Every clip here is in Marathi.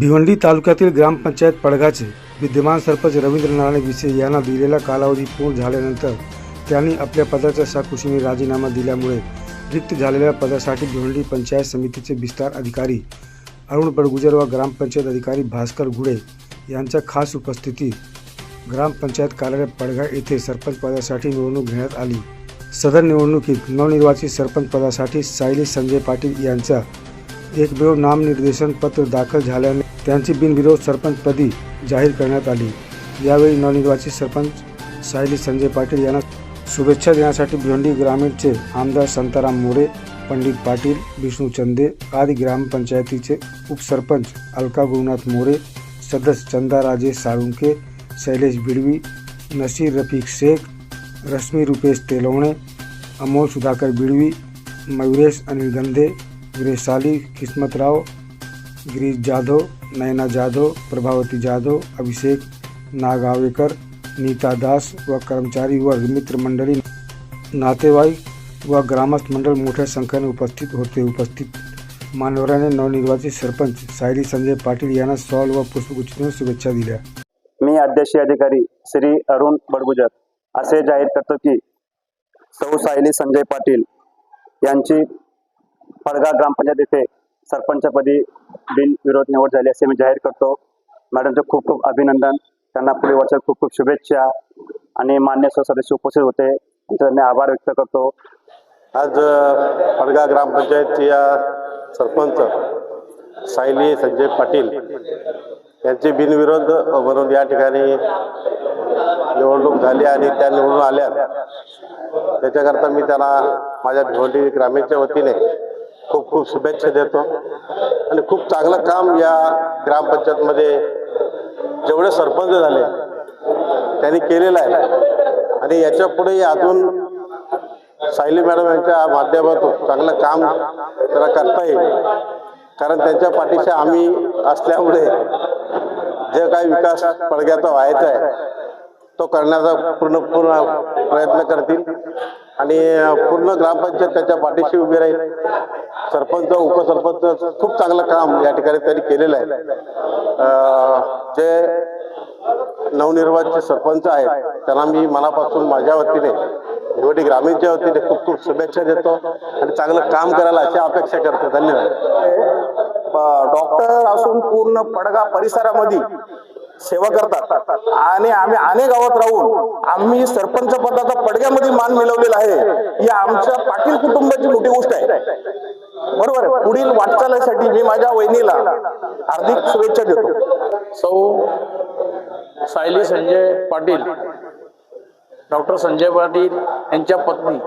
भिवंडी तालुक्यातील ग्रामपंचायत पडगाचे विद्यमान सरपंच रवींद्र नारायण विसे यांना दिलेला कालावधी पूर्ण झाल्यानंतर त्यांनी आपल्या पदाचा साकुशीने राजीनामा दिल्यामुळे रिक्त झालेल्या पदासाठी भिवंडी पंचायत समितीचे विस्तार अधिकारी अरुण बडगुजर व ग्रामपंचायत अधिकारी भास्कर घुडे यांच्या खास उपस्थितीत ग्रामपंचायत कार्यालय पडगा येथे सरपंच पदासाठी निवडणूक घेण्यात आली. सदर निवडणुकीत नवनिर्वाचित सरपंच पदासाठी सायली संजय पाटील यांचा एकमेव नामनिर्देशन पत्र दाखल झाल्याने त्यांची बिनविरोध सरपंचपदी जाहीर करण्यात आली. यावेळी नवनिर्वाचित सरपंच सायली संजय पाटील यांना शुभेच्छा देण्यासाठी भिवंडी ग्रामीणचे आमदार संताराम मोरे, पंडित पाटील, विष्णू चंदे आदी ग्रामपंचायतीचे उपसरपंच अलका गुरुनाथ मोरे, सदस्य चंदा राजे साळुंके शैलेश बिडवी नसीर रफीक शेख, रश्मी रुपेश तेलवणे, अमोल सुधाकर बिडवी मयुरेश अनिल गंधे गिरीश साली, किस्मतराव गिरीश जाधव नयना जाधव प्रभावती जाधव अभिषेक नागावेकर नीता दास व कर्मचारी वर्ग मित्रमंडळी नातेवाईक व ग्रामस्थ मंडळ मोठ्या संख्येने उपस्थित होते उपस्थित. मान्यवरांनी नवनिर्वाचित सरपंच सायली संजय पाटील यांना सॉल व पुष्पगुच्छ शुभेच्छा दिल्या. मी अध्यक्ष अधिकारी श्री अरुण बडगुजर असे जाहीर करतो की सौ सायली संजय पाटील यांची फळगा ग्रामपंचायत येथे सरपंचपदी बिनविरोध निवड झाली असे मी जाहीर करतो. मॅडमचं खूप खूप अभिनंदन. त्यांना पुढे वर्षात खूप खूप शुभेच्छा आणि मान्य सदस्य उपस्थित होते. त्यांचा मी आभार व्यक्त करतो. आज अ, ग्रामपंचायत या सरपंच सायली संजय पाटील यांची बिनविरोध म्हणून या ठिकाणी निवडणूक झाली आणि त्या निवडून आल्या. त्याच्याकरता मी त्यांना माझ्या भिवंडी ग्रामीणच्या वतीने खूप खूप शुभेच्छा देतो. आणि खूप चांगलं काम या ग्रामपंचायतमध्ये जेवढे सरपंच झाले त्यांनी केलेलं आहे. आणि याच्यापुढे अजून सायली मॅडम यांच्या माध्यमातून चांगलं काम त्याला करता येईल. कारण त्यांच्या पाठीशी आम्ही असल्यामुळे जे काही विकास पडग्याचा व्हायचा आहे तो करण्याचा पूर्ण पूर्ण प्रयत्न करतील. आणि पूर्ण ग्रामपंचायत त्याच्या पाठीशी उभी राहील. सरपंच उपसरपंच खूप चांगलं काम या ठिकाणी त्यांनी केलेलं आहे. जे नवनिर्वाचित सरपंच आहेत त्यांना मी मनापासून माझ्या वतीने निवडी ग्रामीणच्या वतीने खूप खूप शुभेच्छा देतो आणि चांगलं काम करायला अशी अपेक्षा करतो. धन्यवाद. डॉक्टर असून पूर्ण पडगा परिसरामध्ये सेवा करतात. आणि आम्ही अनेक गावात राहून आम्ही सरपंच पदाचा पडग्यामध्ये मान मिळवलेला आहे. ही आमच्या पाटील कुटुंबाची मोठी गोष्ट आहे. बरोबर आहे. पुढील वाटचालीसाठी मी माझ्या वहिनीला हार्दिक शुभेच्छा देतो. सौ सायली संजय पाटील डॉक्टर संजय पाटील यांच्या पत्नी.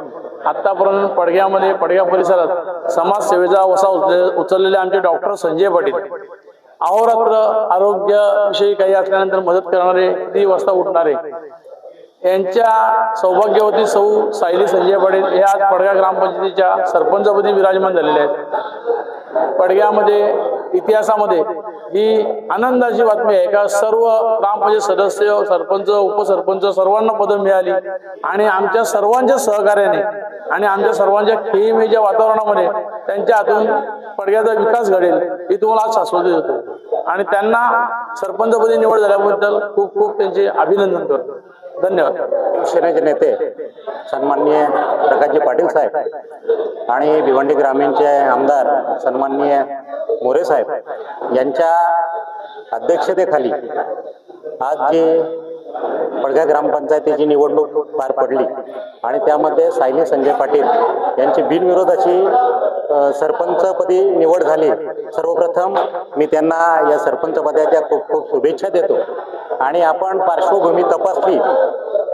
आतापर्यंत पडग्यामध्ये पडग्या परिसरात समाजसेवेचा वसा उचल- उचललेले आमचे डॉक्टर संजय पाटील. अहोरात्र आरोग्याविषयी काही असल्यानंतर मदत करणारे किती वाजता उठणारे यांच्या सौभाग्यवती सौ सायली संजय पडेल हे आज पडगा ग्रामपंचायतीच्या सरपंचपदी विराजमान झालेले आहेत. पडग्यामध्ये इतिहासामध्ये ही आनंदाची बातमी आहे का सर्व ग्रामपंचायत सदस्य सरपंच उपसरपंच सर्वांना पदं मिळाली आणि आमच्या सर्वांच्या सहकार्याने आणि आमच्या सर्वांच्या खेळीमेच्या वातावरणामध्ये त्यांच्या हातून पडग्याचा विकास घडेल ही तुम्हाला आज शाश्वती देतो. आणि त्यांना सरपंचपदी निवड झाल्याबद्दल खूप खूप त्यांचे अभिनंदन करतो. धन्यवाद. शिवसेनेचे नेते सन्माननीय प्रकाशजी पाटील साहेब आणि भिवंडी ग्रामीणचे आमदार सन्माननीय मोरे साहेब यांच्या अध्यक्षतेखाली आज जी पडघ्या ग्रामपंचायतीची निवडणूक पार पडली आणि त्यामध्ये सायली संजय पाटील यांची बिनविरोध अशी सरपंचपदी निवड झाली. सर्वप्रथम मी त्यांना या सरपंच पदाच्या खूप खूप शुभेच्छा देतो. आणि आपण पार्श्वभूमी तपासली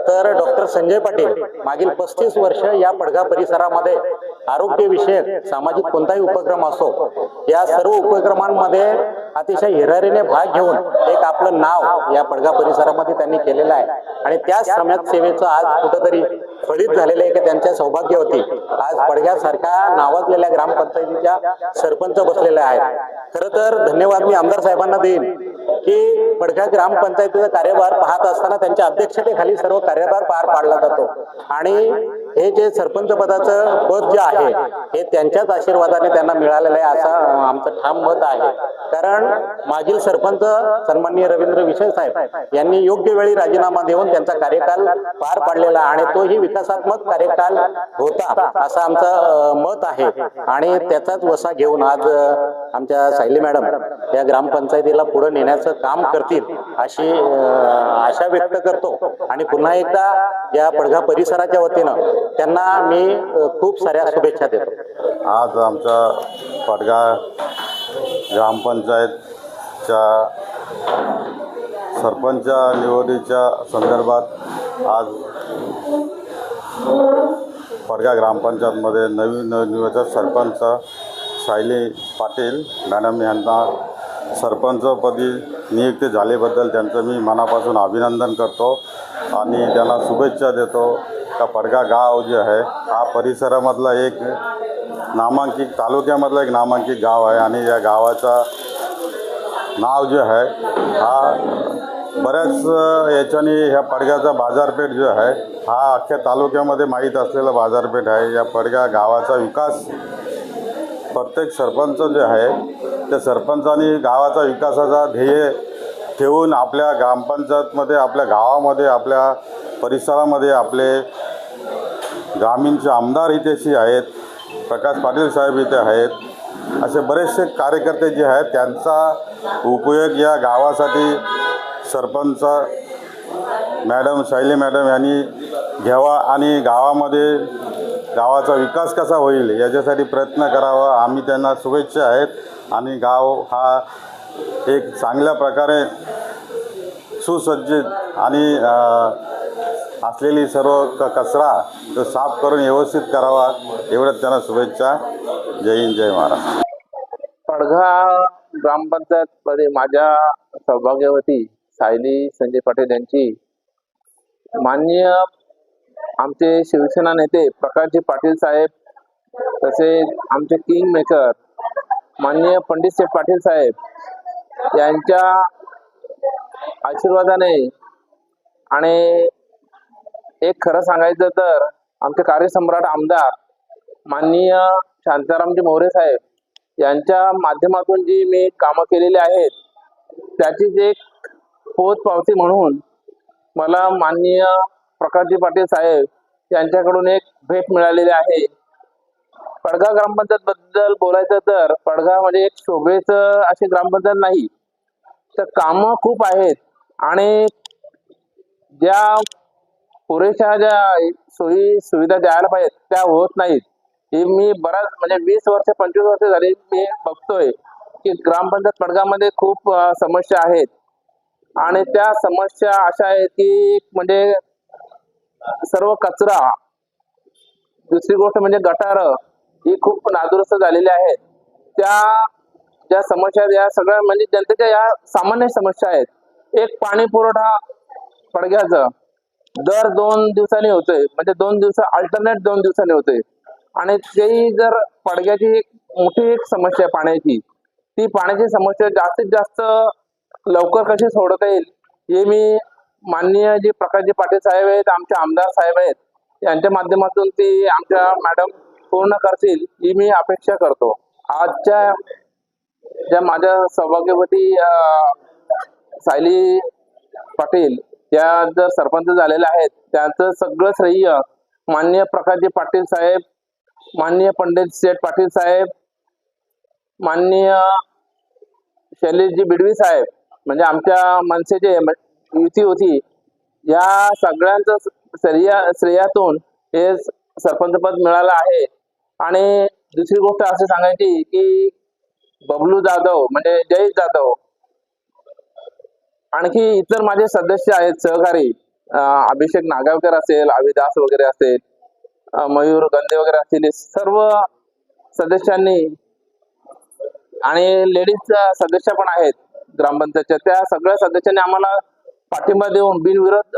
तर डॉक्टर संजय पाटील मागील पस्तीस वर्ष या पडघा परिसरामध्ये आरोग्यविषयक सामाजिक कोणताही उपक्रम असो या सर्व उपक्रमांमध्ये अतिशय हिरारीने भाग घेऊन एक आपलं नाव या पडगा परिसरामध्ये त्यांनी केलेलं आहे. आणि त्या समाजसेवेचं आज कुठंतरी फलित झालेलं आहे की त्यांच्या सौभाग्य होती आज पडघ्यासारख्या नावाजलेल्या ग्रामपंचायतीच्या सरपंच बसलेल्या आहेत. खर तर धन्यवाद मी आमदार साहेबांना देईन की पडघा ग्रामपंचायतीचा कार्यभार पाहत असताना त्यांच्या अध्यक्षतेखाली सर्व कार्यभार पार पाडला जातो. आणि हे जे सरपंच पदाचं पद जे आहे आहे. हे त्यांच्याच आशीर्वादाने त्यांना मिळालेलं आहे असं आमचं ठाम मत आहे. कारण मागील सरपंच सन्माननीय रवींद्र विषय साहेब यांनी योग्य वेळी राजीनामा देऊन त्यांचा कार्यकाल पार पाडलेला आणि तोही विकासात्मक कार्यकाल होता असं आमचं मत आहे. आणि त्याचाच वसा घेऊन आज आमच्या सायली मॅडम या ग्रामपंचायतीला पुढे नेण्याचं काम करतील अशी आशा व्यक्त करतो. आणि पुन्हा एकदा या पडघा परिसराच्या वतीनं त्यांना मी खूप साऱ्या शुभेच्छा देतो. आज आमचा पडगा ग्रामपंचायतच्या सरपंच निवडीच्या संदर्भात आज पडगा ग्रामपंचायतमध्ये नवीन निवडक सरपंच सायली पाटील मॅडम यांना सरपंचपदी नियुक्ती झाल्याबद्दल त्यांचं मी मनापासून अभिनंदन करतो आणि त्यांना शुभेच्छा देतो का पडगा गाव जे आहे हा परिसरामधला एक नामांकित तालुक्यामधला एक नामांकित गाव आहे आणि या गावाचा नाव जे आहे हा बऱ्याच याच्याने ह्या पडग्याचा बाजारपेठ जो आहे हा अख्ख्या तालुक्यामध्ये माहीत असलेला बाजारपेठ आहे. या पडग्या गावाचा विकास प्रत्येक सरपंच जे आहे त्या सरपंचानी गावाचा विकासाचा ध्येय ठेवून आपल्या ग्रामपंचायतमध्ये आपल्या गावामध्ये आपल्या परिसरामध्ये आपले ग्रामीणचे आमदार इथेशी आहेत प्रकाश पाटील साहेब इथे आहेत असे बरेचसे कार्यकर्ते जे आहेत त्यांचा उपयोग या गावासाठी सरपंच मॅडम शैली मॅडम यांनी घ्यावा आणि गावामध्ये गावाचा विकास कसा होईल याच्यासाठी प्रयत्न करावा. आम्ही त्यांना शुभेच्छा आहेत. आणि गाव हा एक चांगल्या प्रकारे सुसज्जित आणि असलेली सर्व क कचरा तो साफ करून व्यवस्थित करावा एवढ्याच त्यांना शुभेच्छा. जय हिंद जय महाराष्ट्र. पडघा ग्रामपंचायतमध्ये माझ्या सौभाग्यवती सायली संजय पाटील यांची माननीय आमचे शिवसेना नेते प्रकाशजी पाटील साहेब तसेच आमचे किंग मेकर माननीय पंडित शेठ पाटील साहेब यांच्या आशीर्वादाने आणि एक खरं सांगायचं तर आमचे कार्यसम्राट आमदार माननीय शांतारामजी मोरे साहेब यांच्या माध्यमातून जी मी कामं केलेली आहेत त्याचीच एक पोच पावती म्हणून मला माननीय प्रकाशजी पाटील साहेब यांच्याकडून एक भेट मिळालेली आहे. पडगा ग्रामपंचायत बद्दल बोलायचं तर पडगा म्हणजे एक शोभेचं अशी ग्रामपंचायत नाही. तर कामं खूप आहेत आणि ज्या पुरेशा ज्या सोयी सुविधा द्यायला पाहिजेत त्या होत नाहीत. हे मी बराच म्हणजे वीस वर्ष पंचवीस वर्ष झाली मी बघतोय की ग्रामपंचायत पडगामध्ये खूप समस्या आहेत. आणि त्या समस्या अशा आहेत की म्हणजे सर्व कचरा दुसरी गोष्ट म्हणजे गटार ही खूप नादुरुस्त झालेली आहेत त्या ज्या समस्या आहेत, या सगळ्या म्हणजे जनतेच्या या सामान्य समस्या आहेत. एक पाणी पुरवठा पडग्याचं दर दोन दिवसांनी होतोय. म्हणजे दोन दिवस अल्टरनेट दोन दिवसांनी होतोय. आणि तेही जर पडग्याची एक मोठी एक समस्या आहे पाण्याची ती पाण्याची समस्या जास्तीत जास्त लवकर कशी सोडवता येईल हे मी माननीय जे प्रकाशजी पाटील साहेब आहेत आमचे आमदार साहेब आहेत यांच्या माध्यमातून ती आमच्या मॅडम पूर्ण करतील ही मी अपेक्षा करतो. आजच्या ज्या माझ्या सौभाग्यवती सायली पाटील या जर सरपंच झालेल्या आहेत त्यांचं सगळं श्रेय माननीय प्रकाशजी पाटील साहेब माननीय पंडित शेठ पाटील साहेब माननीय शैलेशजी बिडवी साहेब म्हणजे आमच्या मनसेचे युती होती या सगळ्यांचं श्रेया श्रेयातून हे सरपंचपद मिळालं आहे. आणि दुसरी गोष्ट अशी सांगायची की बबलू जाधव म्हणजे जयेश जाधव आणखी इतर माझे सदस्य आहेत सहकारी अभिषेक नागावकर असेल अविदास वगैरे असेल मयूर गंदे वगैरे असतील सर्व सदस्यांनी आणि लेडीज सदस्य पण आहेत ग्रामपंचायतच्या. त्या सगळ्या सदस्यांनी आम्हाला पाठिंबा देऊन बिनविरोध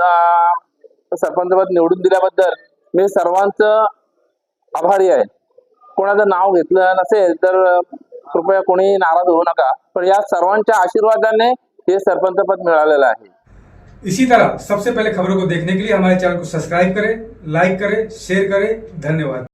सरपंचपद निवडून दिल्याबद्दल मी सर्वांचं आभारी आहे. कोणाचं नाव घेतलं नसेल तर कृपया कोणी नाराज होऊ नका. पण या सर्वांच्या आशीर्वादाने हे सरपंचपद मिळालेलं आहे. इसी तरह सबसे पहले खबरों को देखने के लिए हमारे चैनल को सब्सक्राइब करें लाइक करें शेयर करें. धन्यवाद.